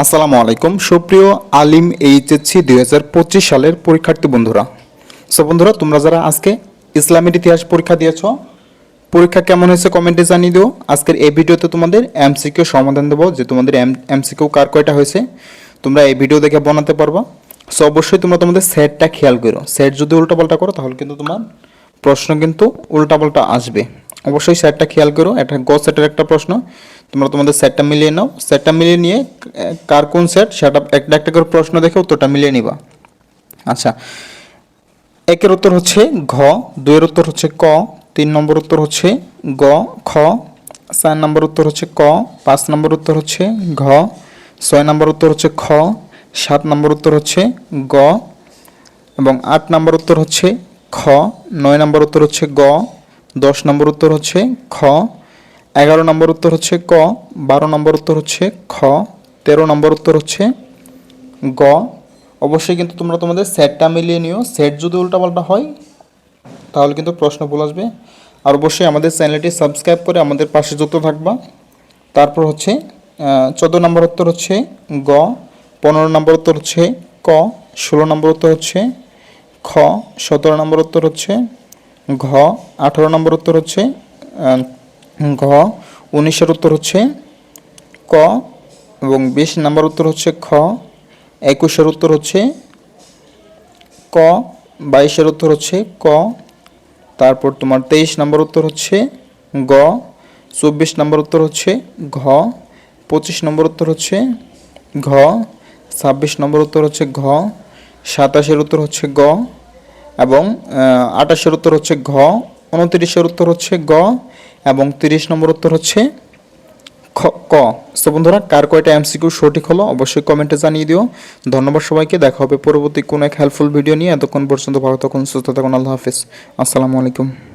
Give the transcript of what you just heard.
আসসালামু আলাইকুম। সুপ্রিয় আলিম এইচএসসি দুই হাজার পঁচিশ সালের পরীক্ষার্থী বন্ধুরা, সো বন্ধুরা, তোমরা যারা আজকে ইসলামের ইতিহাস পরীক্ষা দিয়েছ, পরীক্ষা কেমন হয়েছে কমেন্টে জানিয়ে দিও। আজকের এই ভিডিওতে তোমাদের এমসিকিউ সমাধান দেবো, যে তোমাদের এম, এমসিকিউ কার কয়টা হয়েছে, তোমরা এই ভিডিও দেখে বানাতে পারবা। সো অবশ্যই তোমরা তোমাদের সেটটা খেয়াল করো। সেট যদি উল্টাপাল্টা করো, তাহলে কিন্তু তোমার প্রশ্ন কিন্তু উল্টাপাল্টা আসবে। অবশ্যই সেটটা খেয়াল করো একটা গ সেটের একটা প্রশ্ন। তোমরা তোমাদের সেটটা মিলিয়ে নাও সেটটা মিলিয়ে নিয়ে কার কোন সেট সেটা একটা একটা করে প্রশ্ন দেখে উত্তরটা মিলিয়ে নিবা আচ্ছা একের উত্তর হচ্ছে ঘ দুইয়ের উত্তর হচ্ছে ক তিন নম্বর উত্তর হচ্ছে গ খ চার নম্বর উত্তর হচ্ছে ক পাঁচ নম্বর উত্তর হচ্ছে ঘ ছয় নম্বর উত্তর হচ্ছে খ সাত নম্বর উত্তর হচ্ছে গ এবং আট নম্বর উত্তর হচ্ছে খ নয় নম্বর উত্তর হচ্ছে গ দশ নম্বর উত্তর হচ্ছে খ এগারো নম্বর উত্তর হচ্ছে ক, বারো নম্বর উত্তর হচ্ছে খ, তেরো নম্বর উত্তর হচ্ছে গ। অবশ্যই কিন্তু তোমরা তোমাদের সেটটা মিলিয়ে নিও। সেট যদি উল্টাপাল্টা হয়, তাহলে কিন্তু প্রশ্ন ভুল আসবে। আর অবশ্যই আমাদের চ্যানেলটি সাবস্ক্রাইব করে আমাদের পাশে যুক্ত থাকবা। তারপর হচ্ছে চোদ্দ নম্বর উত্তর হচ্ছে গ, পনেরো নম্বর উত্তর হচ্ছে ক, ষোলো নম্বর উত্তর হচ্ছে খ, সতেরো নম্বর উত্তর হচ্ছে ঘ, আঠেরো নম্বর উত্তর হচ্ছে ঘ উনিশের উত্তর হচ্ছে ক এবং বিশ নম্বর উত্তর হচ্ছে খ একুশের উত্তর হচ্ছে ক বাইশের উত্তর হচ্ছে ক তারপর তোমার তেইশ নম্বর উত্তর হচ্ছে গ চব্বিশ নম্বর উত্তর হচ্ছে ঘ পঁচিশ নম্বর উত্তর হচ্ছে ঘ ছাব্বিশ নম্বর উত্তর হচ্ছে ঘ সাতাশের উত্তর হচ্ছে গ এবং আঠাশের উত্তর হচ্ছে ঘ উনত্রিশের উত্তর হচ্ছে গ এবং তিরিশ নম্বর উত্তর হচ্ছে খ, ক। সো বন্ধুরা, কার কয়টা এমসিকিউ সঠিক হলো অবশ্যই কমেন্টে জানিয়ে দিও। ধন্যবাদ সবাইকে, দেখা হবে পরবর্তী কোনো এক হেল্পফুল ভিডিও নিয়ে। এতক্ষণ পর্যন্ত ভালো থাকুন, সুস্থ থাকুন, আল্লাহ হাফিজ। আসসালামু আলাইকুম।